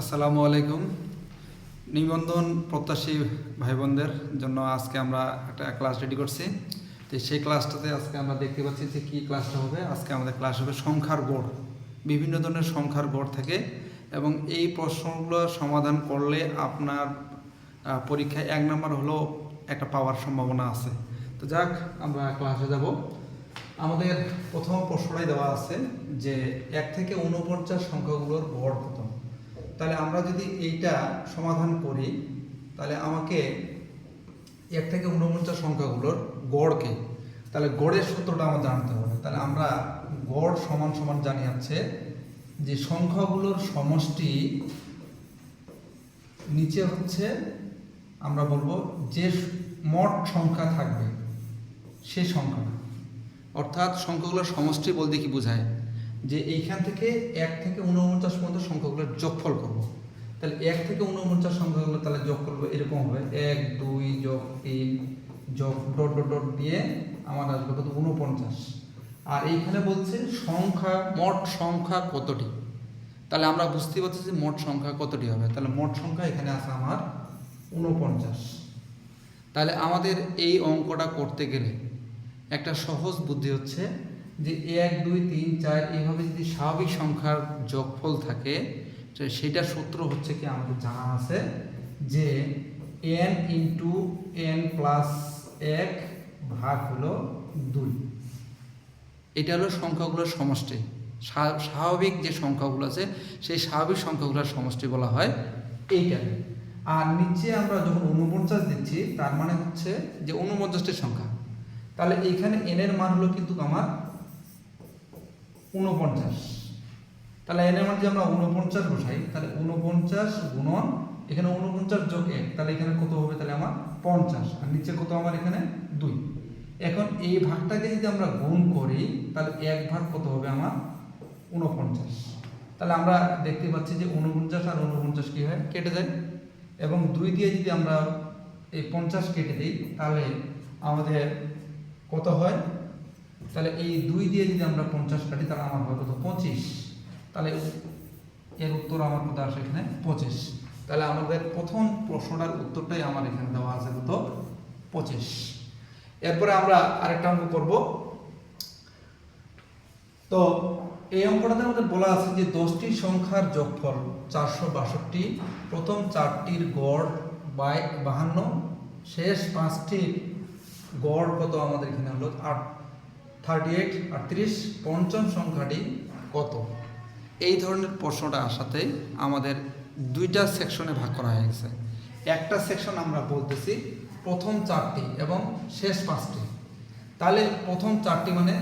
আসসালামু আলাইকুম। নিবন্ধন প্রত্যাশী ভাই বোনদের জন্য আজকে আমরা একটা ক্লাস রেডি করছি। তো সেই ক্লাসটাতে আজকে আমরা দেখতে পাচ্ছি যে কী ক্লাসটা হবে। আজকে আমাদের ক্লাস হবে সংখ্যার গড় বিভিন্ন ধরনের সংখ্যার গড় থাকে এবং এই প্রশ্নগুলো সমাধান করলে আপনার পরীক্ষায় এক নম্বর হলেও একটা পাওয়ার সম্ভাবনা আছে। তো যাক, আমরা ক্লাসে যাব। আমাদের প্রথম প্রশ্নটাই দেওয়া আছে যে এক থেকে উনপঞ্চাশ সংখ্যাগুলোর গড় তাহলে আমরা যদি এইটা সমাধান করি, তাহলে আমাকে এক থেকে উনপঞ্চাশ সংখ্যাগুলোর গড়কে, তাহলে গড়ের সূত্রটা আমার জানতে হবে। তাহলে আমরা গড় সমান সমান জানি আছে যে সংখ্যাগুলোর সমষ্টি নিচে হচ্ছে আমরা বলব যে মোট সংখ্যা থাকবে সে সংখ্যাটা। অর্থাৎ সংখ্যাগুলোর সমষ্টি বলতে কি বোঝায়? যে এইখান থেকে এক থেকে উনপঞ্চাশ পর্যন্ত সংখ্যাগুলোর যোগফল করব। তাহলে এক থেকে উনপঞ্চাশ সংখ্যাগুলো তাহলে যোগ করব এরকম হবে। এক, দুই, যোগ তিন, যোগ ডট ডট ডট দিয়ে আমার আসবে কত? উনপঞ্চাশ আর এইখানে বলছে সংখ্যা, মোট সংখ্যা কতটি? তাহলে আমরা বুঝতে পারছি যে মোট সংখ্যা কতটি হবে। তাহলে মোট সংখ্যা এখানে আছে আমার উনপঞ্চাশ তাহলে আমাদের এই অঙ্কটা করতে গেলে একটা সহজ বুদ্ধি হচ্ছে যে এক, দুই, তিন, চার এইভাবে যদি স্বাভাবিক সংখ্যার যোগফল থাকে, তো সেটার সূত্র হচ্ছে কি আমাদের জানা আছে যে এন ইন্টু এন প্লাস এক ভাগ হলো দুই। এটা হলো সংখ্যাগুলোর সমষ্টি। স্বাভাবিক যে সংখ্যাগুলো আছে, সেই স্বাভাবিক সংখ্যাগুলোর সমষ্টি বলা হয় এইটা। আর নিচে আমরা যখন উনপঞ্চাশ দিচ্ছি, তার মানে হচ্ছে যে উনপঞ্চাশটি সংখ্যা। তাহলে এইখানে এন এর মান হলো কিন্তু আমার উনপঞ্চাশ তাহলে এর মান যদি আমরা উনপঞ্চাশ বসাই, তাহলে উনপঞ্চাশ গুণন, এখানে উনপঞ্চাশ যোগ এক, তাহলে এখানে কত হবে? তাহলে আমার পঞ্চাশ, আর নিচে কত আমার এখানে? দুই। এখন এই ভাগটাকে যদি আমরা গুণ করি, তাহলে এক ভাগ কত হবে আমার? উনপঞ্চাশ তাহলে আমরা দেখতে পাচ্ছি যে উনপঞ্চাশ আর উনপঞ্চাশ কী হয়? কেটে যায়। এবং দুই দিয়ে যদি আমরা এই পঞ্চাশ কেটে দিই, তাহলে আমাদের কত হয়? তাহলে এই দুই দিয়ে যদি আমরা পঞ্চাশ কাটি, তাহলে আমার হয় কত? পঁচিশ। তাহলে এর উত্তর আমার কত আসে এখানে? পঁচিশ। তাহলে আমাদের প্রথম প্রশ্নটার উত্তরটাই আমার এখানে দেওয়া আছে কত? পঁচিশ। এরপরে আমরা আরেকটা অঙ্ক করব। তো এই অঙ্কটাতে আমাদের বলা আছে যে দশটি সংখ্যার যোগফল চারশো বাষট্টি, প্রথম চারটির গড় বাই বাহান্ন, শেষ পাঁচটির গড় কত আমাদের এখানে হলো? আট। থার্টি এইট আটত্রিশ পঞ্চম সংখ্যাটি কত? এই ধরনের প্রশ্নটা আসাতে আমাদের দুইটা সেকশনে ভাগ করা হয়ে গেছে। একটা সেকশন আমরা বলতেছি প্রথম চারটি এবং শেষ পাঁচটি। তাহলে প্রথম চারটি মানে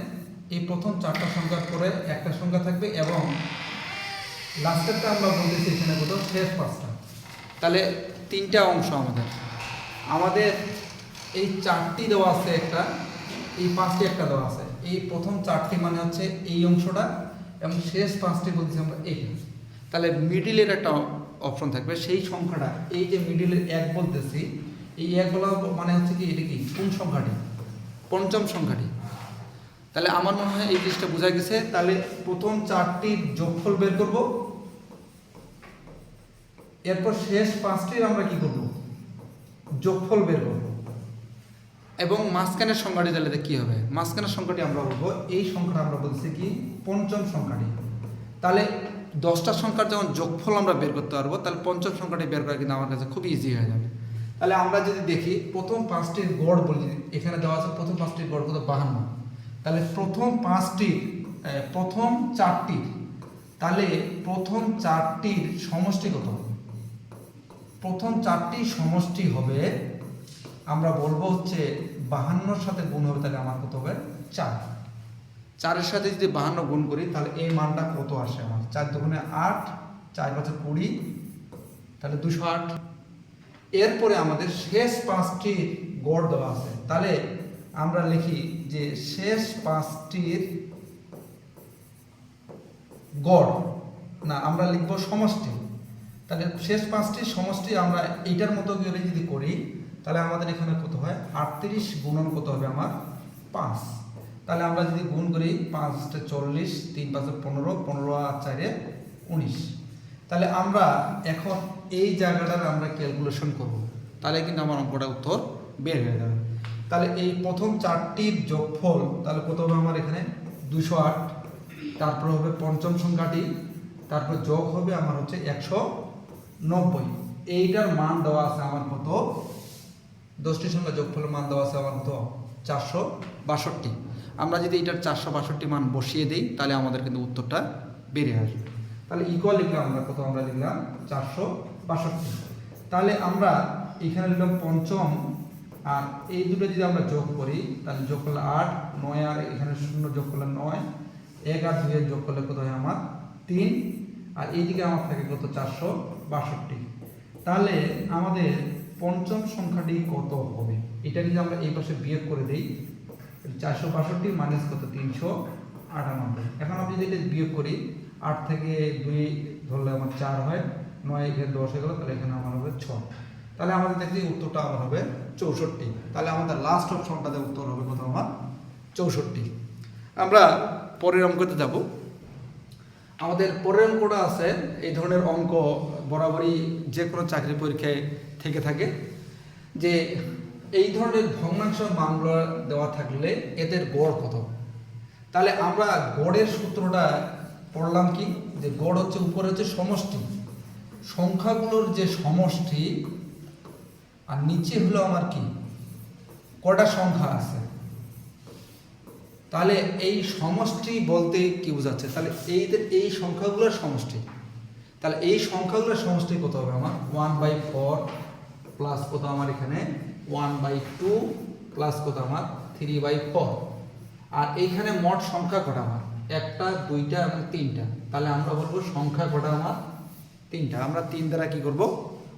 এই প্রথম চারটা সংখ্যার পরে একটা সংখ্যা থাকবে এবং লাস্টেরটা আমরা বলতেছি এখানে কত? শেষ পাঁচটা। তাহলে তিনটা অংশ আমাদের। আমাদের এই চারটি দেওয়া আছে একটা, এই পাঁচটি একটা দেওয়া আছে। এই প্রথম চারটি মানে হচ্ছে এই অংশটা এবং শেষ পাঁচটি বলতেছি আমরা এইটা তাহলে মিডিলের একটা অপশন থাকবে। সেই সংখ্যাটা, এই যে মিডিলের এক বলতেছি, এই এক বলা মানে হচ্ছে কি, এটা কি, কোন সংখ্যাটি? পঞ্চম সংখ্যাটি। তাহলে আমার মনে হয় এই জিনিসটা বোঝা গেছে। তাহলে প্রথম চারটির যোগফল বের করব। এরপর শেষ পাঁচটির আমরা কি করব? যোগফল বের করব। এবং মাঝখানের সংখ্যাটি তাহলে কি হবে? মাঝখানের সংখ্যাটি আমরা বলব, এই সংখ্যাটা আমরা বলছি কি? পঞ্চম সংখ্যাটি। তাহলে দশটা সংখ্যার যখন যোগফল আমরা বের করতে পারব, তাহলে পঞ্চম সংখ্যাটি বের করা কিন্তু আমার কাছে খুব ইজি হয়ে যাবে। তাহলে আমরা যদি দেখি, প্রথম পাঁচটির গড় বলি, এখানে দেওয়া আছে প্রথম পাঁচটির গড় কত? বাহান্ন। তাহলে প্রথম পাঁচটির প্রথম চারটির তাহলে প্রথম চারটির সমষ্টি কত? প্রথম চারটি সমষ্টি হবে আমরা বলব হচ্ছে বাহান্নর সাথে গুণ হবে তাহলে আমার কত হবে? চার। চারের সাথে যদি বাহান্ন গুণ করি, তাহলে এই মানটা কত আসে আমার? চার দুগুণে আট, চার পাঁচে কুড়ি, তাহলে দুশো আট। এরপরে আমাদের শেষ পাঁচটি গড় দেওয়া আছে। তাহলে আমরা লিখি যে শেষ পাঁচটির গড়, না, আমরা লিখব সমষ্টি। তাহলে শেষ পাঁচটি সমষ্টি আমরা এইটার মতো যদি করি তাহলে আমাদের এখানে কত হয়? আটত্রিশ গুণন কত হবে আমার? পাঁচ। তাহলে আমরা যদি গুণ করি, পাঁচটা চল্লিশ, তিন পাঁচে পনেরো পনেরো আর চারে উনিশ। তাহলে আমরা এখন এই জায়গাটার আমরা ক্যালকুলেশন করব। তাহলে কিন্তু আমার অঙ্কটা উত্তর বের হয়ে যাবে। তাহলে এই প্রথম চারটির যোগফল, তাহলে কত হবে আমার এখানে? দুশো আট। তারপর হবে পঞ্চম সংখ্যাটি। তারপর যোগ হবে আমার হচ্ছে একশো নব্বই। এইটার মান দেওয়া আছে আমার কত? দশটি সংখ্যা যোগফলের মান দেওয়া আছে আমার কত চারশো বাষট্টি। আমরা যদি এটার চারশো বাষট্টি মান বসিয়ে দিই, তাহলে আমাদের কিন্তু উত্তরটা বেড়ে আসবে। তাহলে ইকুয়াল লিখলাম আমরা কত আমরা লিখলাম চারশো বাষট্টি। তাহলে আমরা এখানে লিখলাম পঞ্চম, আর এই দুটো যদি আমরা যোগ করি, তাহলে যোগ করলে আট, নয় আর এখানে শূন্য যোগ করলে নয়, এক আর দুইয়ের যোগ করলে কত হয় আমার তিন, আর এইদিকে আমার থাকে কত? চারশো বাষট্টি। তাহলে আমাদের পঞ্চম সংখ্যাটি কত হবে? এটা যদি আমরা এই পাশে বিয়োগ করে দিই চারশো বাষট্টি মাইনাস কত? তিনশো আটানব্বই। এখন আমি যদি এটা বিয়োগ করি, আট থেকে দুই ধরলে আমার চার হয়, নয় এখানে দশ হয়ে গেল, তাহলে এখানে আমার হবে ছ। তাহলে আমাদের দেখছি উত্তরটা আমার হবে চৌষট্টি। তাহলে আমাদের লাস্ট অপশনটাতে উত্তর হবে কত? আমার চৌষট্টি। আমরা পরের অঙ্কতে যাব। আমাদের পরের অঙ্কটা আছে, এই ধরনের অঙ্ক বরাবরই যে কোনো চাকরি পরীক্ষায় থেকে থাকে। যে এই ধরনের ভগ্নাংশ মামলা দেওয়া থাকলে এদের গড় কত? তাহলে আমরা গড়ের সূত্রটা পড়লাম কি? যে গড় হচ্ছে উপরে হচ্ছে সমষ্টি। সংখ্যাগুলোর যে সমষ্টি, আর নিচে হলো আমার কি? কটা সংখ্যা আছে? তাহলে এই সমষ্টি বলতে কি বোঝাচ্ছে? তাহলে এইদের এই সংখ্যাগুলোর সমষ্টি। তাহলে এই সংখ্যাগুলোর সমষ্টি কত হবে আমার? ওয়ান বাই ফোর প্লাস কত আমার এখানে? ওয়ান বাই টু প্লাস কত আমার? থ্রি বাই ফোর আর এইখানে মোট সংখ্যা কটা আমার? একটা, দুইটা এবং তিনটা। তাহলে আমরা বলব সংখ্যা কটা আমার? তিনটা। আমরা তিন দ্বারা কি করব?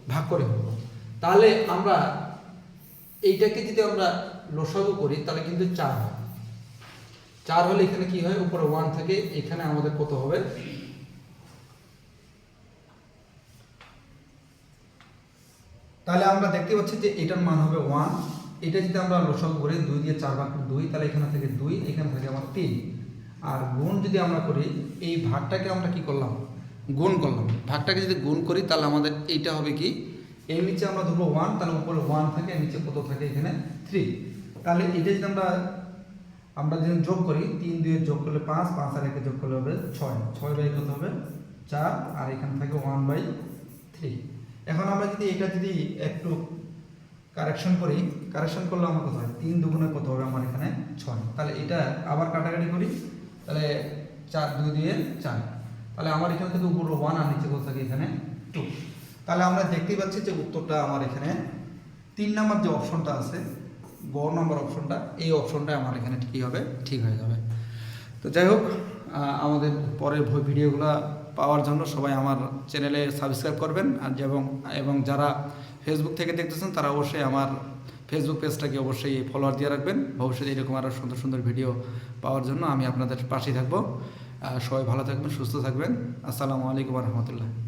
ভাগ করে ফেলব তাহলে আমরা এইটাকে যদি আমরা লসাগু করি, তাহলে কিন্তু চার হয়। চার হলে এখানে কি হয়? উপরে ওয়ান থাকে, এখানে আমাদের কত হবে? তাহলে আমরা দেখতে পাচ্ছি যে এটার মান হবে ওয়ান এটা যদি আমরা লসাগু করি দুই দিয়ে চার ভাগ দুই, তাহলে এখানে থেকে দুই, এখানে থেকে আমার তিন। আর গুণ যদি আমরা করি, এই ভাগটাকে আমরা কি করলাম? গুণ করলাম। ভাগটাকে যদি গুণ করি, তাহলে আমাদের এইটা হবে কি? এর নিচে আমরা ধরবো ওয়ান তাহলে উপরে ওয়ান থাকে, এর নিচে কত থাকে? এখানে থ্রি তাহলে এটা যদি আমরা আমরা যদি যোগ করি, তিন দুয়ে যোগ করলে পাঁচ পাঁচ আর একে যোগ করলে হবে ছয়। ছয় বাই কত হবে? চার, আর এখানে থাকে ওয়ান বাই থ্রি এখন আমরা যদি এটা যদি একটু কারেকশন করি কারেকশন করলে আমার কত হয়? তিন দুগুণে কত হবে আমার এখানে ছয়। তাহলে এটা আবার কাটাকাটি করি, তাহলে চার দুই দিয়ে চার। তাহলে আমার এখানে থেকে উপরে ওয়ান আর নিচে কত থাকে এখানে টু তাহলে আমরা দেখতেই পাচ্ছি যে উত্তরটা আমার এখানে তিন নাম্বার যে অপশনটা আছে গ নম্বর অপশনটা এই অপশনটা আমার এখানে ঠিকই হবে, ঠিক হয়ে যাবে। তো যাই হোক আমাদের পরের ভিডিওগুলো পাওয়ার জন্য সবাই আমার চ্যানেলে সাবস্ক্রাইব করবেন। আর এবং এবং যারা ফেসবুক থেকে দেখতেছেন, তারা অবশ্যই আমার ফেসবুক পেজটাকে অবশ্যই ফলোয়ার দিয়ে রাখবেন। ভবিষ্যতে এরকম আরও সুন্দর সুন্দর ভিডিও পাওয়ার জন্য আমি আপনাদের পাশেই থাকব। সবাই ভালো থাকবেন, সুস্থ থাকবেন। আসসালামু আলাইকুম রহমতুল্লাহ।